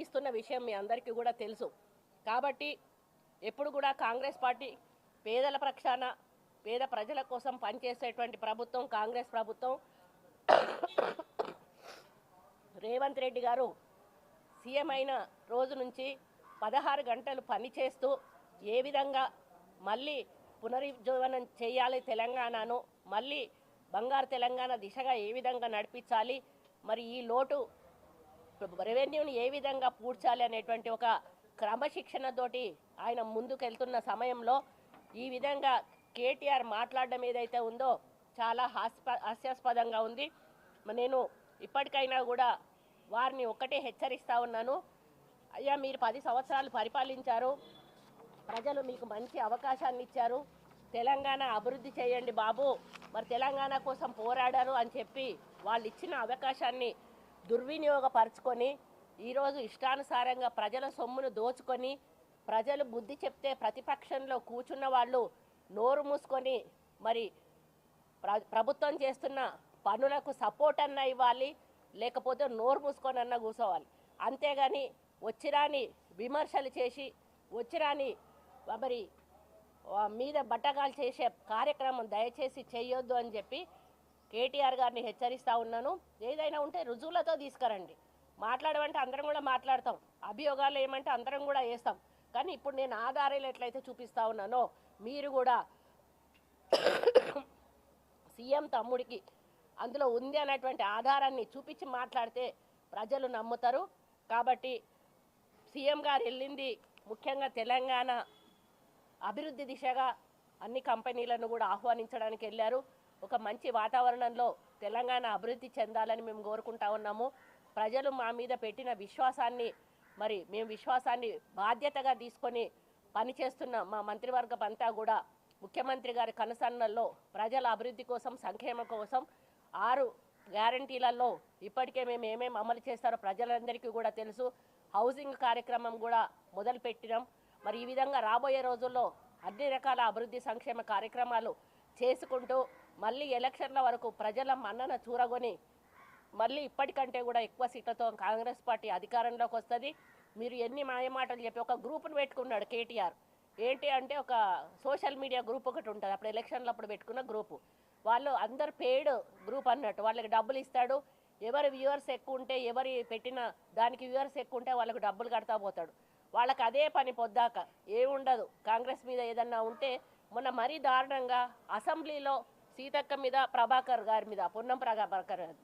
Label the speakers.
Speaker 1: తీస్తున్న విషయం మీ అందరికీ కూడా తెలుసు. కాబట్టి ఎప్పుడు కూడా కాంగ్రెస్ పార్టీ పేదల పక్షాన పేద ప్రజల కోసం పనిచేసేటువంటి ప్రభుత్వం కాంగ్రెస్ ప్రభుత్వం. రేవంత్ రెడ్డి గారు సీఎం అయిన రోజు నుంచి పదహారు గంటలు పనిచేస్తూ ఏ విధంగా మళ్ళీ పునరుజ్జీవనం చేయాలి తెలంగాణను మళ్ళీ బంగారు తెలంగాణ దిశగా ఏ విధంగా నడిపించాలి మరి ఈ లోటు రెవెన్యూని ఏ విధంగా పూడ్చాలి అనేటువంటి ఒక క్రమశిక్షణతోటి ఆయన ముందుకెళ్తున్న సమయంలో ఈ విధంగా కేటీఆర్ మాట్లాడడం ఏదైతే ఉందో చాలా హాస్ప హాస్యాస్పదంగా ఉంది. నేను ఇప్పటికైనా కూడా వారిని ఒక్కటే హెచ్చరిస్తా ఉన్నాను. అయ్యా మీరు పది సంవత్సరాలు పరిపాలించారు. ప్రజలు మీకు మంచి అవకాశాన్ని ఇచ్చారు. తెలంగాణ అభివృద్ధి చేయండి బాబు. మరి తెలంగాణ కోసం పోరాడారు అని చెప్పి వాళ్ళు ఇచ్చిన అవకాశాన్ని దుర్వినియోగపరుచుకొని ఈరోజు ఇష్టానుసారంగా ప్రజల సొమ్మును దోచుకొని ప్రజలు బుద్ధి చెప్తే ప్రతిపక్షంలో కూర్చున్న వాళ్ళు నోరు మూసుకొని మరి ప్ర ప్రభుత్వం చేస్తున్న పనులకు సపోర్ట్ అన్న ఇవ్వాలి లేకపోతే నోరు మూసుకొని అన్న కూర్చోవాలి. అంతేగాని వచ్చిరాని విమర్శలు చేసి వచ్చిరాని మరి మీద బట్టగాలు చేసే కార్యక్రమం దయచేసి చేయొద్దు అని చెప్పి కేటీఆర్ గారిని హెచ్చరిస్తూ ఉన్నాను. ఏదైనా ఉంటే రుజువులతో తీసుకురండి. మాట్లాడమంటే అందరం కూడా మాట్లాడతాం. అభియోగాలు ఏమంటే అందరం కూడా వేస్తాం కానీ ఇప్పుడు నేను ఆధారాలు ఎట్లయితే చూపిస్తూ ఉన్నానో మీరు కూడా సీఎం తమ్ముడికి అందులో ఉంది అనేటువంటి ఆధారాన్ని చూపించి మాట్లాడితే ప్రజలు నమ్ముతారు. కాబట్టి సీఎం గారు వెళ్ళింది ముఖ్యంగా తెలంగాణ అభివృద్ధి దిశగా అన్ని కంపెనీలను కూడా ఆహ్వానించడానికి వెళ్ళారు. ఒక మంచి వాతావరణంలో తెలంగాణ అభివృద్ధి చెందాలని మేము కోరుకుంటా ఉన్నాము. ప్రజలు మా మీద పెట్టిన విశ్వాసాన్ని మరి మేము విశ్వాసాన్ని బాధ్యతగా తీసుకొని పనిచేస్తున్న మా మంత్రివర్గం అంతా కూడా ముఖ్యమంత్రి గారి కనసన్నల్లో ప్రజల అభివృద్ధి కోసం సంక్షేమం కోసం ఆరు గ్యారంటీలలో ఇప్పటికే మేము ఏమేమి అమలు చేస్తారో ప్రజలందరికీ కూడా తెలుసు. హౌసింగ్ కార్యక్రమం కూడా మొదలుపెట్టినాం. మరి ఈ విధంగా రాబోయే రోజుల్లో అన్ని రకాల అభివృద్ధి సంక్షేమ కార్యక్రమాలు చేసుకుంటూ మళ్ళీ ఎలక్షన్ల వరకు ప్రజల మన్నన చూరగొని మళ్ళీ ఇప్పటికంటే కూడా ఎక్కువ సీట్లతో కాంగ్రెస్ పార్టీ అధికారంలోకి వస్తుంది. మీరు ఎన్ని మాయమాటలు చెప్పి ఒక గ్రూప్ను పెట్టుకున్నాడు కేటీఆర్. ఏంటి అంటే ఒక సోషల్ మీడియా గ్రూప్ ఒకటి ఉంటుంది. అప్పుడు ఎలక్షన్లు అప్పుడు పెట్టుకున్న గ్రూపు. వాళ్ళు అందరు పెయిడ్ గ్రూప్ అన్నట్టు. వాళ్ళకి డబ్బులు ఇస్తాడు. ఎవరి వ్యూవర్స్ ఎక్కువ ఉంటే ఎవరి పెట్టిన దానికి వ్యూవర్స్ ఎక్కువ ఉంటే వాళ్ళకు డబ్బులు కడతా పోతాడు. వాళ్ళకి అదే పని పొద్దాక. ఏముండదు. కాంగ్రెస్ మీద ఏదన్నా ఉంటే మొన్న మరీ దారుణంగా అసెంబ్లీలో సీతక్క మీద ప్రభాకర్ గారి మీద పొన్నం ప్రభాకర్ గారి